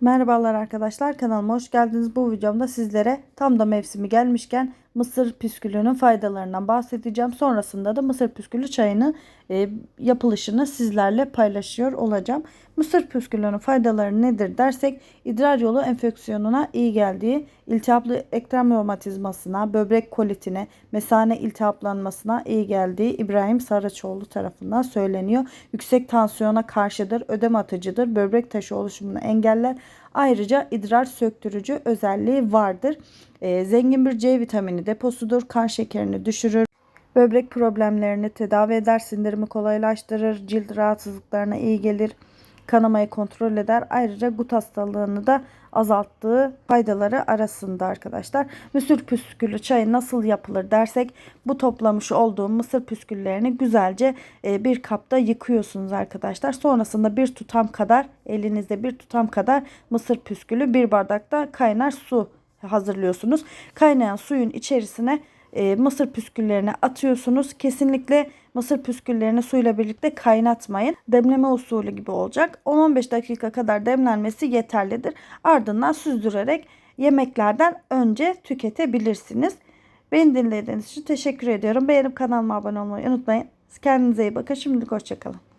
Merhabalar arkadaşlar kanalıma hoş geldiniz. Bu videomda sizlere tam da mevsimi gelmişken mısır püskülünün faydalarından bahsedeceğim. Sonrasında da mısır püskülü çayını e, yapılışını sizlerle paylaşıyor olacağım. Mısır püskülünün faydaları nedir dersek idrar yolu enfeksiyonuna iyi geldiği, iltihaplı eklem romatizmasına, böbrek kolitine, mesane iltihaplanmasına iyi geldiği İbrahim Saraçoğlu tarafından söyleniyor. Yüksek tansiyona karşıdır, ödem atıcıdır, böbrek taşı oluşumunu engeller. Ayrıca idrar söktürücü özelliği vardır. Ee, zengin bir C vitamini deposudur. Kan şekerini düşürür. Böbrek problemlerini tedavi eder, sindirimi kolaylaştırır, cilt rahatsızlıklarına iyi gelir, kanamayı kontrol eder. Ayrıca gut hastalığını da azalttığı faydaları arasında arkadaşlar. Mısır püsküllü çayı nasıl yapılır dersek bu toplamış olduğum mısır püsküllerini güzelce e, bir kapta yıkıyorsunuz arkadaşlar. Sonrasında bir tutam kadar elinizde bir tutam kadar mısır püskülü bir bardakta kaynar su hazırlıyorsunuz. Kaynayan suyun içerisine e, mısır püsküllerini atıyorsunuz. Kesinlikle mısır püsküllerini suyla birlikte kaynatmayın. Demleme usulü gibi olacak. 10-15 dakika kadar demlenmesi yeterlidir. Ardından süzdürerek yemeklerden önce tüketebilirsiniz. Beni dinlediğiniz için teşekkür ediyorum. Beğenip kanalıma abone olmayı unutmayın. Kendinize iyi bakın. Şimdilik hoşçakalın.